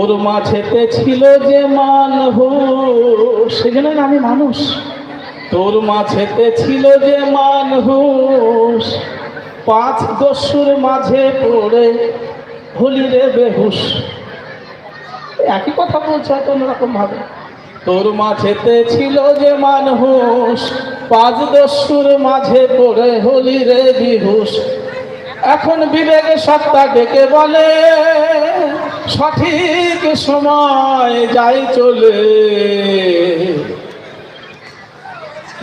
ওর মাঝেতে ছিল যে মানহুস সেজন্য আমি মানুষ। তোর মাঝেতে ছিল যে মানহুস পাঁচ দস্যুর মাঝে পড়ে হলি রে বেহুশ। একই কথা বলছে হয়তো অন্যরকম ভাবে। তোর মাঝেতে ছিল যে মানহুস পাঁচ দস্যুর মাঝে পড়ে হলি রে বিহুস এখন বিবেকে সত্তা ডেকে বলে সঠিক সময় যাই চলে।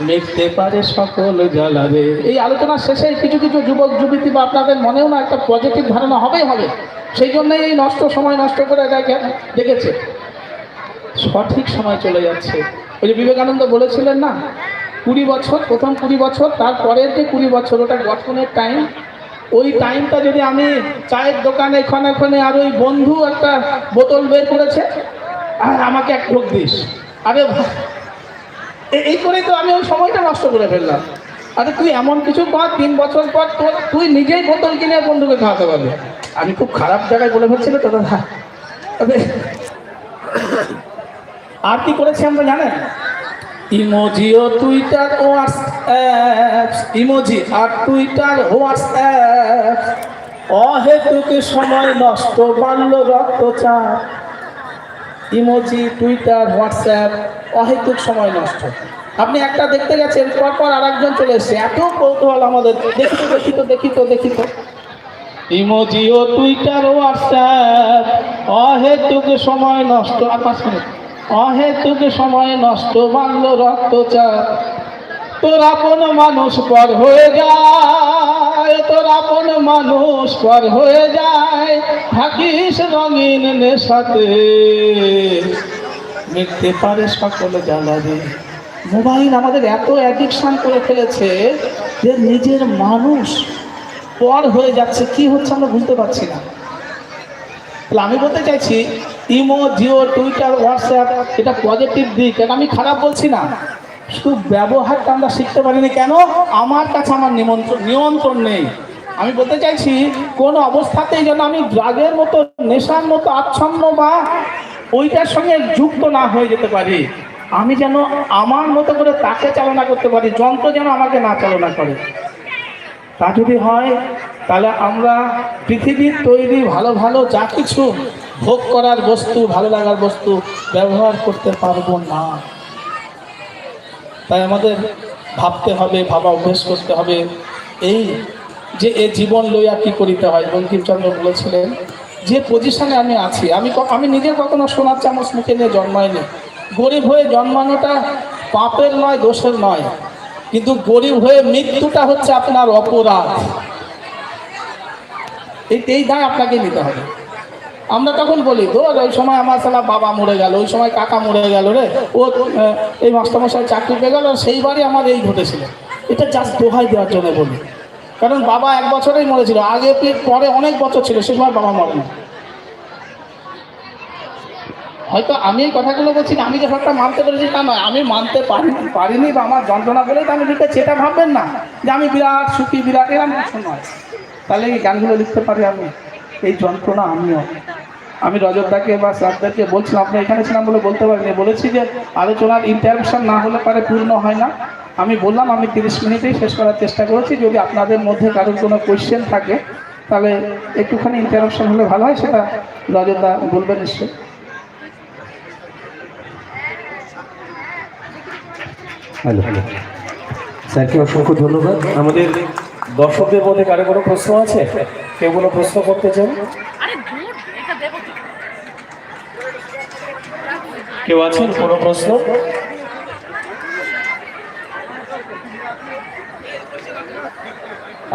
লিখতে পারে সকল জ্বালারে এই আলোচনার শেষে কিছু কিছু যুবক, যুবতী বা আপনাদের মনেও না একটা পজিটিভ ধারণা হবেই হবে। সেই জন্যই এই নষ্ট সময় নষ্ট করে দেখে দেখেছে, সঠিক সময় চলে যাচ্ছে। ওই যে বিবেকানন্দ বলেছিলেন না, কুড়ি বছর, প্রথম কুড়ি বছর, তারপরের যে কুড়ি বছর, ওটা গঠনের টাইম ওই টাইমটা যদি আমি চায়ের দোকানে এখানে ওখানে আর ওই বন্ধু একটা বোতল বের করেছে, আর আমাকে এক ঢোক দিস। আরে এই করেই তো আমি ওই সময়টা নষ্ট করে ফেললাম। আরে তুই এমন কিছু পর তিন বছর পর তোর, তুই নিজেই বোতল কিনে বন্ধুকে খাওয়াতে পারবি। আমি খুব খারাপ জায়গায় বলে ফেলছিল তো দাদা। আর কি করেছি আমরা জানেন? ইমোজি ও টুইটার, হোয়াটসঅ্যাপ, ইমোজি আর টুইটার, হোয়াটসঅ্যাপ। অহেতুক সময় নষ্ট, বাড়ল রক্তচাপ ইমোজি, টুইটার, হোয়াটসঅ্যাপ, অহেতুক সময় নষ্ট। আপনি একটা দেখতে গেছেন, পরপর আর একজন চলে এসছে। এত কৌতূহল আমাদের। দেখি তো দেখি তো দেখি তো দেখি তো ইমোজি ও টুইটার, হোয়াটসঅ্যাপ, অহেতুক সময় নষ্ট। আর পাঁচ মিনিট। অহেতুক সময় নষ্ট বাংল রক্তচাপ তোর আপন মানুষ পর হয়ে যায়, তোর আপন মানুষ পর হয়ে যায়, থাকিস রঙিন নেশাতে। মিটতে পারে সকল জ্বালাবে মোবাইল আমাদের এত অ্যাডিকশান করে ফেলেছে যে নিজের মানুষ পর হয়ে যাচ্ছে, কি হচ্ছে আমরা বুঝতে পারছি না। তাহলে আমি বলতে চাইছি, ইমো, জিও, টুইটার, হোয়াটসঅ্যাপ, এটা পজিটিভ দিক। এটা আমি খারাপ বলছি না? শুধু ব্যবহারটা আমরা শিখতে পারিনি। কেন? আমার কাছে আমার নিমন্ত্রণ নিয়ন্ত্রণ নেই। আমি বলতে চাইছি, কোন অবস্থাতেই যেন আমি ড্রাগের মতো, নেশার মতো, আচ্ছন্ন বা ওইটার সঙ্গে যুক্ত না হয়ে যেতে পারি। আমি যেন আমার মতো করে তাকে চালনা করতে পারি, যন্ত্র যেন আমাকে না চালনা করে। তা যদি হয় তাহলে আমরা পৃথিবীর তৈরি ভালো ভালো যা কিছু ভোগ করার বস্তু, ভালো লাগার বস্তু ব্যবহার করতে পারব না। তাই আমাদের ভাবতে হবে, ভাবা অভ্যেস করতে হবে। এই যে এ জীবন লইয়া কি করিতে হয়? বঙ্কিমচন্দ্র বলেছিলেন, যে পজিশনে আমি আছি, আমি আমি নিজের কখনো সোনার চামচ মুখে নিয়ে জন্মাইনি। গরিব হয়ে জন্মানোটা পাপের নয়, দোষের নয়। কিন্তু গরিব হয়ে মৃত্যুটা হচ্ছে আপনার অপরাধ। এই এই দায় আপনাকে নিতে হবে। আমরা তখন বলি তো ওই সময় আমার সালা বাবা মরে গেল ওই সময় কাকা মরে গেল রে ও এই মাস্টারমশাই চাকরি পেয়ে গেল সেইবারই আমার এই ঘটেছিল। এটা জাস্ট দোহাই দেওয়ার জন্য বলি। কারণ বাবা এক বছরেই মরেছিল আগে পরে অনেক বছর ছিল সে সময় বাবা মরে না হয়তো আমি এই কথাগুলো বলছি না, আমি যে সবটা মানতে পেরেছি তা নয় আমি মানতে পারি পারিনি বা আমার যন্ত্রণা বলেই তো আমি লিখেছি এটা ভাববেন না যে আমি বিরাট সুখী বিরাট এরকম কিছু নয়। তাহলে এই গানগুলো লিখতে পারি আমি। এই যন্ত্রণা আমিও। আমি রজতদাকে বা স্যারদাকে বলছিলাম, আপনি এখানে ছিলাম বলে বলতে পারিনি। বলেছি যে আলোচনার ইন্টারাকশন না হলে পারে পূর্ণ হয় না। আমি বললাম, আমি তিরিশ মিনিটেই শেষ করার চেষ্টা করেছি। যদি আপনাদের মধ্যে কারোর কোনো কোয়েশ্চেন থাকে, তাহলে একটুখানি ইন্টারাকশন হলে ভালো হয়, সেটা রজতদা বলবেন নিশ্চয়ই। Hello hello. স্যারকে অসংখ্য ধন্যবাদ। আমাদের দর্শকদের মধ্যে কারও কোনো প্রশ্ন আছে? কেউ কোনো প্রশ্ন করতে চান? আরে দূর এটা দেবো কি? কেউ আছেন? কোনো প্রশ্ন?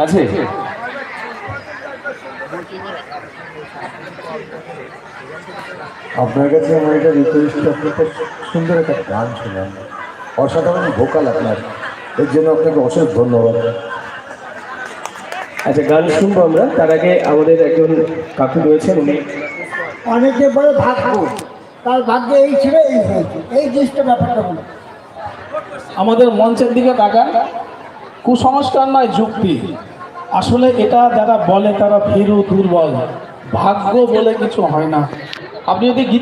আছে? আপনার কাছে আমার এটা রিকোয়েস্ট আপনাকে সুন্দর একটা গান শোনান অসাধারণ ভোকাল আপনার। এর জন্য আপনাকে অশেষ ধন্যবাদ। আচ্ছা গান শুনব আমরা। তার আগে আমাদের একজন কাকু রয়েছেন উনি অনেকে বলে ভাগ্য তার ভাগ্যে এই ছিল এই হয়েছে। এই জিনিসটা ব্যাপারটা বলো আমাদের মঞ্চের দিকে তাকান। কুসংস্কার নয় যুক্তি। আসলে এটা যারা বলে তারা ভীরু দুর্বল। ভাগ্য বলে কিছু হয় না। আপনি যদি